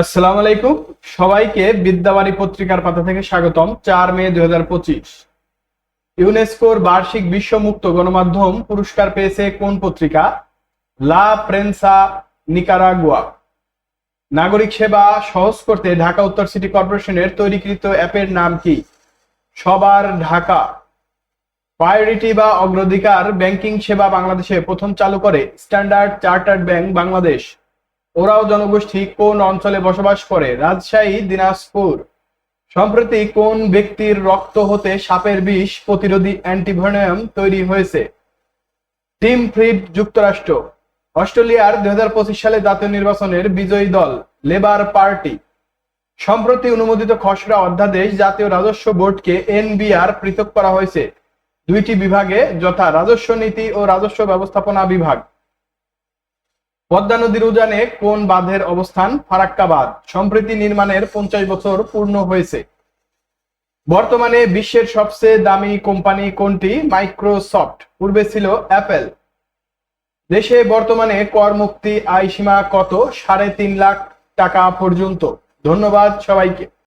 আসসালামু আলাইকুম। সবাইকে বিদ্যাবাড়ি পত্রিকার পাতা থেকে স্বাগতম, চার মে দুই হাজার পঁচিশ। ইউনেস্কোর বার্ষিক বিশ্ব মুক্ত গণমাধ্যম পুরস্কার পেয়েছে কোন পত্রিকা? লা প্রেন্সা নিকারাগুয়া। নাগরিক সেবা সহজ করতে ঢাকা উত্তর সিটি কর্পোরেশনের তৈরিকৃত অ্যাপের নাম কি? সবার ঢাকা। প্রায়োরিটি বা অগ্রাধিকার ব্যাংকিং সেবা বাংলাদেশে প্রথম চালু করে স্ট্যান্ডার্ড চার্টার্ড ব্যাংক বাংলাদেশ। ওরাও জনগোষ্ঠী কোন অঞ্চলে বসবাস করে? রাজশাহী, দিনাজপুর। সম্প্রতি কোন ব্যক্তির রক্ত হতে সাপের বিষ প্রতিরোধী অ্যান্টিভেনম তৈরি হয়েছে? টিম ফ্রিড, যুক্তরাষ্ট্র। অস্ট্রেলিয়ার দুই হাজার পঁচিশ সালে জাতীয় নির্বাচনের বিজয়ী দল, লেবার পার্টি। সম্প্রতি অনুমোদিত খসড়া অধ্যাদেশ জাতীয় রাজস্ব বোর্ডকে এনবিআর পৃথক করা হয়েছে। দুইটি বিভাগে যথা রাজস্ব নীতি ও রাজস্ব ব্যবস্থাপনা বিভাগ। পদ্মা নদীর উজানে কোন বাঁধের অবস্থান? ফারাক্কা বাঁধ সম্প্রতি নির্মাণের পঞ্চাশ বছর পূর্ণ হয়েছে। বর্তমানে বিশ্বের সবচেয়ে দামি কোম্পানি কোনটি? মাইক্রোসফট। পূর্বে ছিল অ্যাপেল। দেশে বর্তমানে কর মুক্তি আয় সীমা কত? সাড়ে তিন লাখ টাকা পর্যন্ত। ধন্যবাদ সবাইকে।